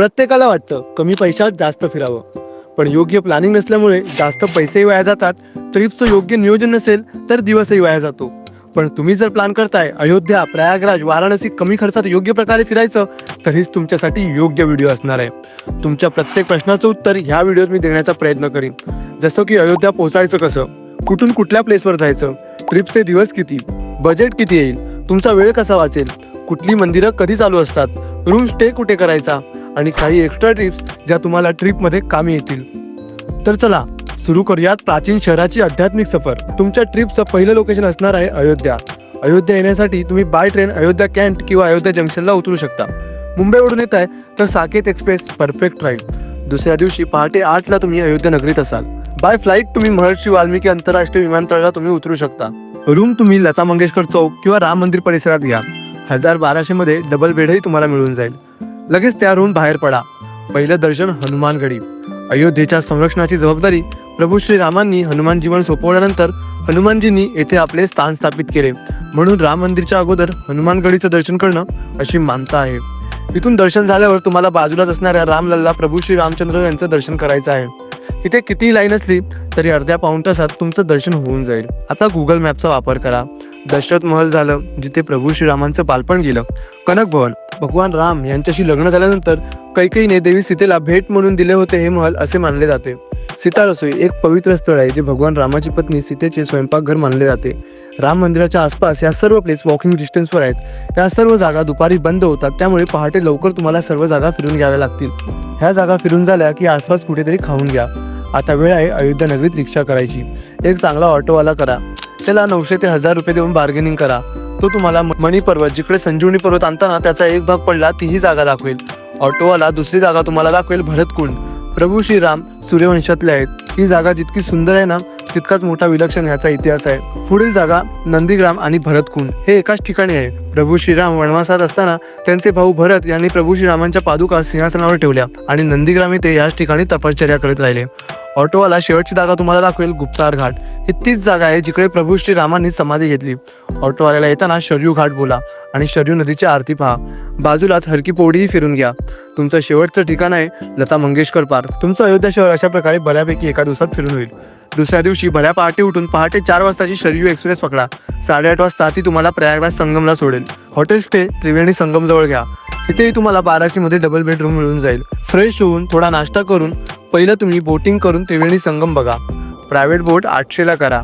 प्रत्येकाला वाटतं कमी पैशात जास्त फिरावं. पण योग्य प्लॅनिंग नसल्यामुळे जास्त पैसेही वाया जातात. ट्रिपचं योग्य नियोजन नसेल तर दिवसही वाया जातो. पण तुम्ही जर प्लॅन करताय अयोध्या प्रयागराज वाराणसी कमी खर्चात योग्य प्रकारे फिरायचं तर हीच तुमच्यासाठी योग्य व्हिडिओ असणार आहे. तुमच्या प्रत्येक प्रश्नाचं उत्तर ह्या व्हिडिओत मी देण्याचा प्रयत्न करीन. जसं की अयोध्या पोहोचायचं कसं? कुठून कुठल्या प्लेसवर जायचं? ट्रिपचे दिवस किती? बजेट किती येईल? तुमचा वेळ कसा वाचेल? कुठली मंदिरं कधी चालू असतात? रूम स्टे कुठे करायचा? आणि काही एक्स्ट्रा ट्रिप्स ज्या तुम्हाला ट्रिपमध्ये कामी येतील. तर चला सुरू करूयात प्राचीन शहराची आध्यात्मिक सफर. तुमच्या ट्रिपचं पहिलं लोकेशन असणार आहे अयोध्या. अयोध्या येण्यासाठी तुम्ही बाय ट्रेन अयोध्या कॅन्ट किंवा अयोध्या जंक्शनला उतरू शकता. मुंबईवरून येत आहे तर साकेत एक्सप्रेस परफेक्ट राहील दुसऱ्या दिवशी पहाटे आठला तुम्ही अयोध्या नगरीत असाल. बाय फ्लाईट तुम्ही महर्षी वाल्मिकी आंतरराष्ट्रीय विमानतळाला तुम्ही उतरू शकता. रूम तुम्ही लता मंगेशकर चौक किंवा राम मंदिर परिसरात घ्या. हजार बाराशे मध्ये डबल बेडही तुम्हाला मिळून जाईल. लगेच त्यावरून बाहेर पडा. पहिलं दर्शन हनुमानगडी अयोध्येच्या संरक्षणाची जबाबदारी प्रभू श्रीरामांनी हनुमान जीवन सोपवल्यानंतर हनुमानजींनी येथे आपले स्थान स्थापित केले. म्हणून राम मंदिरच्या अगोदर हनुमानगडीचं दर्शन करणं अशी मानता आहे. इथून दर्शन झाल्यावर तुम्हाला बाजूलाच असणाऱ्या रामलल्ला प्रभू श्री रामचंद्र यांचं दर्शन करायचं आहे. इथे कितीही लाईन असली तरी अर्ध्या पाऊण तासात तुमचं दर्शन होऊन जाईल. आता गुगल मॅपचा वापर करा. दशरथ महल झालं जिथे प्रभू श्रीरामांचं बालपण गेलं. कनक भवन भगवान राम यांच्याशी लग्न झाल्यानंतर कैकईने देवी सीतेला भेट म्हणून दिले होते हे महल असे मानले जाते. सीता रसोई एक पवित्र स्थळ आहे जे भगवान रामाची पत्नी सीतेचे स्वयंपाकघर मानले जाते. राम मंदिराच्या आसपास या सर्व प्लेस वॉकिंग डिस्टन्सवर आहेत. या सर्व जागा दुपारी बंद होतात त्यामुळे पहाटे लवकर तुम्हाला सर्व जागा फिरून घ्याव्या लागतील. ह्या जागा फिरून झाल्या की आसपास कुठेतरी खाऊन घ्या. आता वेळ आहे अयोध्या नगरीत रिक्षा करायची. एक चांगला ऑटोवाला करा. त्याला नऊशे ते हजार रुपये देऊन बार्गेनिंग करा. तो तुम्हाला मणी पर्वत जिकडे संजीवनी पर्वत आणताना त्याचा एक भाग पडला तीही जागा दाखवेल. ऑटोवाला दुसरी जागा तुम्हाला दाखवेल भरतकुंड. प्रभू श्रीराम सूर्यवंशातले आहेत. ही जागा जितकी सुंदर आहे ना तितकाच मोठा विलक्षण ह्याचा इतिहास आहे. पुढील जागा नंदीग्राम आणि भरतकुंड. हे एकाच ठिकाणी आहे. प्रभू श्रीराम वनवासात असताना त्यांचे भाऊ भरत यांनी प्रभू श्रीरामांच्या पादुका सिंहासनावर ठेवल्या आणि नंदीग्राम येथे याच ठिकाणी तपश्चर्या करत राहिले. ऑटोवाला शेवटची जागा तुम्हाला दाखवेल गुप्तार घाट. ही तीच जागा आहे जिकडे प्रभू श्रीरामांनी समाधी घेतली. ऑटोवाल्याला येताना शरयू घाट बोला आणि शरयू नदीची आरती पहा. बाजूलाच हरकी पोडीही फिरून घ्या. तुमचं शेवटचं ठिकाण आहे लता मंगेशकर पार्क. तुमचं अयोध्या शहर अशा प्रकारे बऱ्यापैकी एका दिवसात फिरून होईल. दुसऱ्या दिवशी भल्या पहाटे उठून पहाटे चार वाजताची शरयू एक्सप्रेस पकडा. साडेआठ वाजता ती तुम्हाला प्रयागराज संगमला सोडेल. हॉटेल. स्टे त्रिवेणी संगम जवळ घ्या. इथेही तुम्हाला बाराशेमध्ये डबल बेडरूम मिळून जाईल. फ्रेश होऊन थोडा नाश्ता करून पहिलं तुम्ही बोटिंग करून त्रिवेणी संगम बघा. प्रायव्हेट बोट आठशेला करा.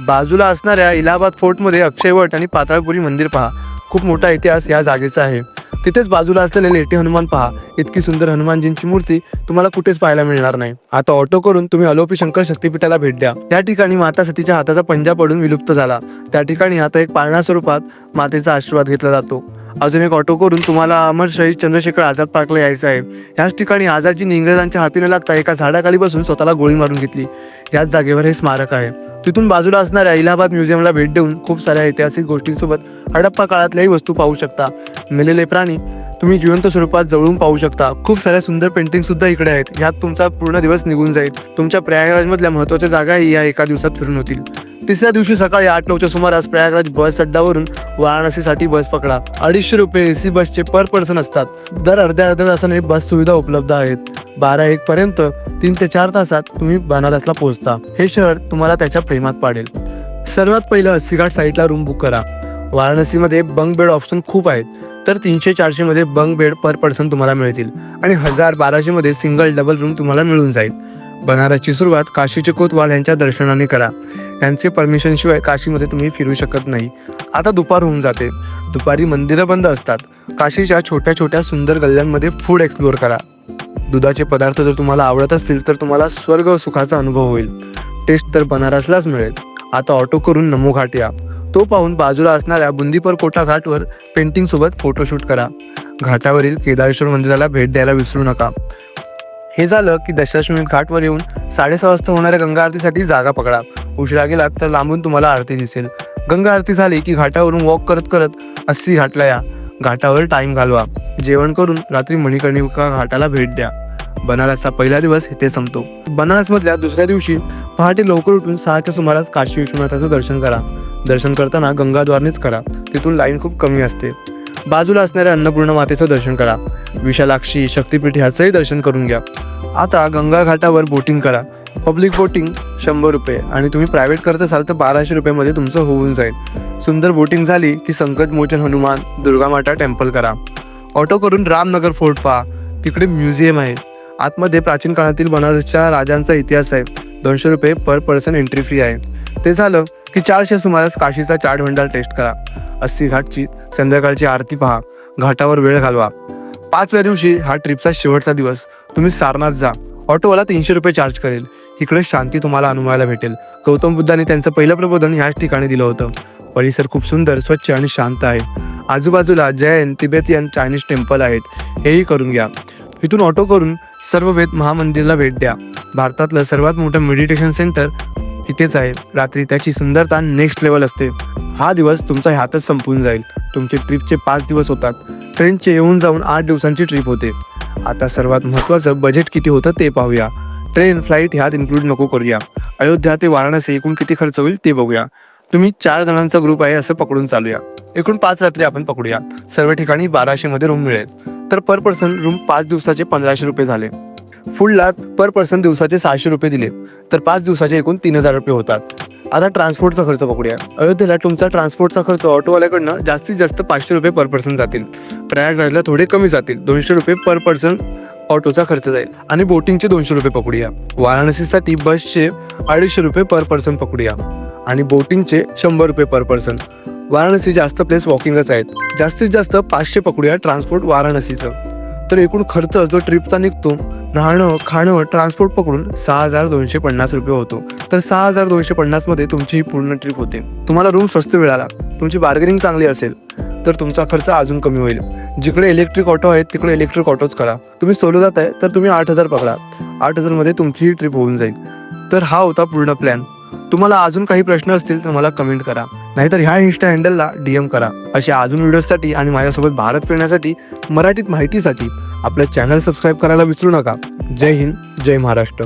बाजूला असणाऱ्या इलाहाबाद फोर्टमध्ये अक्षयवट आणि पाताळपुरी मंदिर पहा. खूप मोठा इतिहास या जागेचा आहे. तिथेच बाजूला असलेले लेटे हनुमान पहा. इतकी सुंदर हनुमानजींची मूर्ती तुम्हाला कुठेच पाहायला मिळणार नाही. आता ऑटो करून तुम्ही अलोपी शंकर शक्तीपीठाला भेट द्या. या ठिकाणी माता सतीच्या हाताचा पंजा पडून विलुप्त झाला. त्या ठिकाणी आता एक पाळणा स्वरूपात मातेचा आशीर्वाद घेतला जातो. अजून एक ऑटो करून तुम्हाला अमर शहीद चंद्रशेखर आझाद पार्कला यायचं आहे. याच ठिकाणी आझादजीने इंग्रजांच्या हातीने लागता एका झाडाखाली बसून स्वतःला गोळी मारून घेतली. याच जागेवर हे स्मारक आहे. तिथून बाजूला असणाऱ्या इलाहाबाद म्युझियमला भेट देऊन खूप साऱ्या ऐतिहासिक गोष्टींसोबत हडप्पा काळातल्याही वस्तू पाहू शकता. मेलेले प्राणी तुम्ही जिवंत स्वरूपात जवळून पाहू शकता. खूप साऱ्या सुंदर पेंटिंग सुद्धा इकडे आहेत. यात तुमचा पूर्ण दिवस निघून जाईल. तुमच्या प्रयागराजमधल्या महत्त्वाच्या महत्त्वाच्या जागाही या एका दिवसात फिरून होतील. तिसऱ्या दिवशी सकाळी आठ नऊच्या सुमारास प्रयागराज बस अड्डावरून वाराणसीसाठी बस पकडा. अडीचशे रुपये एसी बसचे पर पर्सन असतात. दर अर्ध्या अर्ध्या तासाने बस सुविधा उपलब्ध आहेत. बारा एक पर्यंत तीन ते चार तासात तुम्ही बनारसला पोहोचता. हे शहर तुम्हाला त्याच्या प्रेमात पाडेल. सर्वात पहिलं अस्सीघाट साईटला रूम बुक करा. वाराणसीमध्ये बंक बेड ऑप्शन खूप आहेत. तर तीनशे चारशे मध्ये बंक बेड पर पर्सन तुम्हाला मिळतील. आणि हजार बाराशे मध्ये सिंगल डबल रूम तुम्हाला मिळून जाईल. बनारसची सुरुवात काशीचे कोतवाल यांच्या दर्शनाने करा. यांचे परमिशन शिवाय काशीमध्ये तुम्ही फिरू शकत नाही. आता दुपार होऊन जाते. दुपारी मंदिरं बंद असतात. काशीच्या छोट्या छोट्या सुंदर गल्ल्यांमध्ये फूड एक्सप्लोअर करा. दुधाचे पदार्थ जर तुम्हाला आवडत असतील तर तुम्हाला स्वर्ग सुखाचा अनुभव होईल. टेस्ट तर बनारसलाच मिळेल. आता ऑटो करून नमो घाट या. तो पाहून बाजूला असणाऱ्या बुंदीपर कोटा घाटवर पेंटिंग सोबत फोटोशूट करा. घाटावरील केदारेश्वर मंदिराला भेट द्यायला विसरू नका. हे झालं की दशाश्वमेध घाटवर येऊन साडेसहा वाजता होणाऱ्या गंगा आरतीसाठी जागा पकडा. उशिरा गेलात तर लांबून तुम्हाला आरती दिसेल. गंगा आरती झाली की घाटावरून वॉक करत करत अस्सी घाटला या. घाटावर टाईम घालवा. जेवण करून रात्री मणिकर्णिका घाटाला भेट द्या. बनारसचा पहिला दिवस इथे संपतो. बनारसमधल्या दुसऱ्या दिवशी पहाटे लवकर उठून सहाच्या सुमारास काशी विश्वनाथाचं दर्शन करा. दर्शन करताना गंगाद्वारनेच करा. तिथून लाईन खूप कमी असते. बाजूला असणाऱ्या अन्नपूर्ण मातेचं दर्शन करा. विशालाक्षी शक्तिपीठ ह्याचंही दर्शन करून घ्या. आता गंगा घाटावर बोटिंग करा. पब्लिक बोटिंग शंभर रुपये. आणि तुम्ही प्रायव्हेट करत असाल तर बाराशे रुपयामध्ये तुमचं होऊन जाईल. सुंदर बोटिंग झाली की संकटमोचन हनुमान दुर्गामाता टेम्पल करा. ऑटो करून रामनगर फोर्ट पहा. तिकडे म्युझियम आहे. आतमध्ये प्राचीन काळातील बनारसच्या राजांचा इतिहास आहे. दोनशे रुपये पर पर्सन एंट्री फी आहे. ते झालं. की चारशे सुमारास काशीचा चाट भंडार टेस्ट करा. अस्सी घाटची संध्याकाळची आरती पहा. घाटावर वेळ घालवा. पाचव्या दिवशी हा ट्रिपचा शेवटचा दिवस. तुम्ही सारनाथ जा. ऑटोवाला तीनशे रुपये चार्ज करेल. इकडे शांती तुम्हाला अनुभवायला भेटेल. गौतम बुद्धाने त्यांचं पहिलं प्रबोधन ह्याच ठिकाणी दिलं होतं. परिसर खूप सुंदर स्वच्छ आणि शांत आहे. आजूबाजूला जैन तिबेतियन चायनीज टेम्पल आहेत. हेही करून घ्या. इथून ऑटो करून सर्व वेद महामंदिरला भेट द्या. भारतातलं सर्वात मोठं मेडिटेशन सेंटर इथेच आहे. रात्री त्याची सुंदरता नेक्स्ट लेवल असते. हा दिवस तुमचा ह्यातच संपून जाईल. तुमचे ट्रिपचे पाच दिवस होतात. ट्रेनचे येऊन जाऊन आठ दिवसांची ट्रिप होते. आता सर्वात महत्त्वाचं बजेट किती होतं ते पाहूया. ट्रेन फ्लाईट ह्यात इन्क्लूड नको करूया. अयोध्या ते वाराणसी एकूण किती खर्च होईल ते बघूया. तुम्ही चार जणांचा ग्रुप आहे असं पकडून चालूया. एकूण पाच रात्री आपण पकडूया. सर्व ठिकाणी बाराशे मध्ये रूम मिळेल. तर पर पर्सन रूम पाच दिवसाचे पंधराशे रुपये झाले. फुडला पर पर्सन दिवसाचे सहाशे रुपये दिले. तर पाच दिवसाचे एकूण तीन हजार रुपये होतात. आता ट्रान्सपोर्टचा खर्च पकडूया अयोध्येला तुमचा ट्रान्सपोर्टचा खर्च ऑटोवाल्याकडनं जास्तीत जास्त पाचशे रुपये पर पर्सन जातील. प्रयागराजला थोडे कमी जातील. दोनशे रुपये पर पर्सन ऑटोचा खर्च जाईल. आणि बोटिंगचे दोनशे रुपये पकडूया. वाराणसीसाठी बसचे अडीचशे रुपये पर पर्सन पकडूया. आणि बोटिंगचे शंभर रुपये पर पर्सन. वाराणसी जास्त प्लेस वॉकिंगच आहेत. जास्तीत जास्त पाचशे पकडूया ट्रान्सपोर्ट वाराणसीचं. तर एकूण खर्च जो ट्रिपचा निघतो राहणं खाणं ट्रान्सपोर्ट पकडून सहा हजार दोनशे पन्नास रुपये होतो. तर सहा हजार दोनशे पन्नासमध्ये तुमची ही पूर्ण ट्रिप होते. तुम्हाला रूम स्वस्त मिळाला. तुमची बार्गेनिंग चांगली असेल. तर तुमचा खर्च अजून कमी होईल. जिकडे इलेक्ट्रिक ऑटो आहेत तिकडे इलेक्ट्रिक ऑटोच करा. तुम्ही सोलो जात आहे तर तुम्ही आठ हजार पकडा. आठ हजारमध्ये तुमची ही ट्रिप होऊन जाईल. तर हा होता पूर्ण प्लॅन तुम्हाला अजून काही प्रश्न असतील तर मला कमेंट करा. नाहीतर ह्या इन्स्टा हँडलला डीएम करा. अशा अजून व्हिडिओसाठी आणि माझ्यासोबत भारत फिरण्यासाठी मराठीत माहितीसाठी आपलं चॅनल सबस्क्राईब करायला विसरू नका. जय हिंद जय महाराष्ट्र.